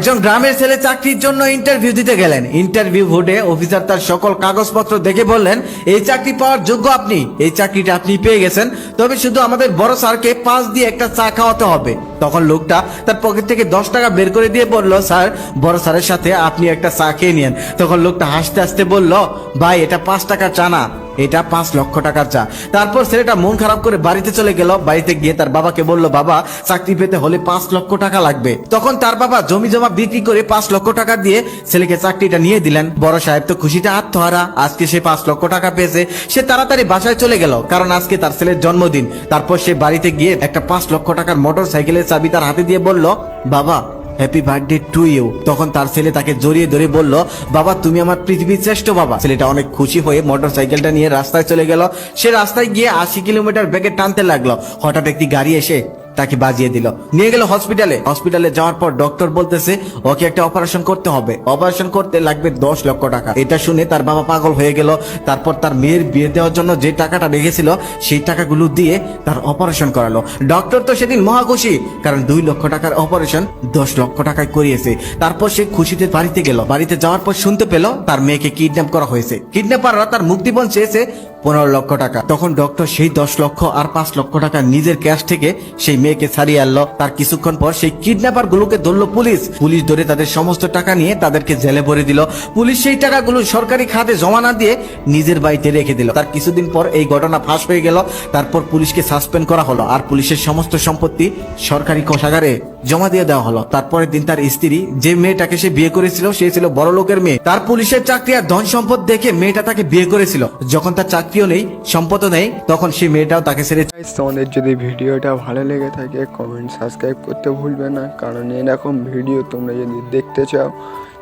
একজন গ্রামের ছেলে চাকরির জন্য ইন্টারভিউ দিতে গেলেন। ইন্টারভিউ ভোটে অফিসার তার সকল কাগজপত্র দেখে বললেন, এই চাকরি পাওয়ার যোগ্য আপনি। এই চাকরিটা আপনি পেয়ে গেছেন। তবে শুধু আমাদের বড় স্যারকে পাঁচ দিয়ে একটা চা খাওয়াতে হবে। তখন লোকটা তার পকেট থেকে দশ টাকা বের করে দিয়ে বলল, স্যার, বড় স্যারের সাথে আপনি একটা চা খেয়ে নিন তখন লোকটা হাসতে হাসতে বলল, ভাই, এটা পাঁচ টাকা চা না। এটা পাঁচ লক্ষ টাকার চা। তারপর ছেলেটা মন খারাপ করে বাড়িতে চলে গেল। বাড়িতে গিয়ে তার বাবাকে বলল, বাবা, চাকরি পেতে হলে পাঁচ লক্ষ টাকা লাগবে। তখন তার বাবা জমি জমা বিক্রি করে পাঁচ লক্ষ টাকা দিয়ে ছেলেকে চাকরিটা নিয়ে দিলেন। বড় সাহেব তো খুশিতে আত্মহারা। আজকে সে পাঁচ লক্ষ টাকা পেয়েছে। সে তাড়াতাড়ি বাসায় চলে গেল। কারণ আজকে তার ছেলের জন্মদিন। তারপর সে বাড়িতে গিয়ে একটা পাঁচ লক্ষ টাকার মোটর সাইকেলের চাবি তার হাতে দিয়ে বলল, বাবা হ্যাপি বার্থডে টু ইউ তখন তার ছেলে তাকে জড়িয়ে ধরে বলল, বাবা, তুমি আমার পৃথিবীর শ্রেষ্ঠ বাবা। ছেলেটা অনেক খুশি হয়ে মোটর সাইকেলটা নিয়ে রাস্তায় চলে গেল। সে রাস্তায় গিয়ে আশি কিলোমিটার বেগে টানতে লাগল। হঠাৎ একটি গাড়ি এসে তাকে বাজিয়ে দিল। নিয়ে গেল হসপিটালে হসপিটালে যাওয়ার পর ডক্টর বলতেছে, ওকে একটা অপারেশন করতে হবে। অপারেশন করতে লাগবে দশ লক্ষ টাকা। এটা শুনে তার বাবা পাগল হয়ে গেল। তারপর তার মেয়ের বিয়ে দেওয়ার জন্য যে টাকাটা রেখেছিল, সেই টাকাগুলো দিয়ে তার অপারেশন করালো। ডক্টর তো সেদিন মহা খুশি, কারণ দুই লক্ষ টাকার অপারেশন দশ লক্ষ টাকায় করিয়েছে। তারপর সে খুশিতে বাড়িতে গেল। বাড়িতে যাওয়ার পর শুনতে পেল, তার মেয়েকে কিডন্যাপ করা হয়েছে। কিডন্যাপাররা তার মুক্তিপণ চেয়েছে পনেরো লক্ষ টাকা। তখন ডক্টর সেই দশ লক্ষ আর পাঁচ লক্ষ টাকা নিজের ক্যাশ থেকে সেই মেয়েকে ছাড়িয়ে আনলো। তার কিছুক্ষণ পর সেই কিডন্যাপার গুলোকে ধরলো পুলিশ। পুলিশ ধরে তাদের সমস্ত টাকা নিয়ে তাদেরকে জেলে ভরে দিল। পুলিশ সেই টাকাগুলো সরকারি খাতে জমা না দিয়ে নিজের বাড়িতে রেখে দিল। তার কিছুদিন পর এই ঘটনা ফাঁস হয়ে গেল। তারপর পুলিশকে সাসপেন্ড করা হলো। আর পুলিশের সমস্ত সম্পত্তি সরকারি কোষাগারে জমা দিয়ে দেওয়া হলো। তারপরের দিন তার স্ত্রী, যে মেয়েটাকে সে বিয়ে করেছিল, সে ছিল বড় লোকের মেয়ে। তার পুলিশের চাকরি আর ধন সম্পদ দেখে মেয়েটা তাকে বিয়ে করেছিল। যখন তার চাকরিও নেই, সম্পদও নেই, তখন সেই মেয়েটাও তাকে ছেড়ে তোমাদের যদি ভিডিওটা ভালো লেগে থাকে কমেন্ট সাবস্ক্রাইব করতে ভুলবে না, কারণ এরকম ভিডিও তোমরা যদি দেখতে চাও,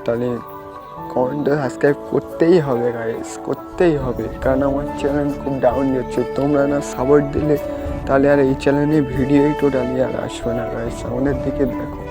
তাহলে কমেন্টে সাবস্ক্রাইব করতেই হবে গাইস করতেই হবে, কারণ আমার চ্যানেল খুব ডাউন যাচ্ছে, তোমরা না সাপোর্ট দিলে, তাহলে আর এই চ্যানেলে ভিডিওই টোটালি আর আসবে না গাইস আমাদের দিকে দেখো।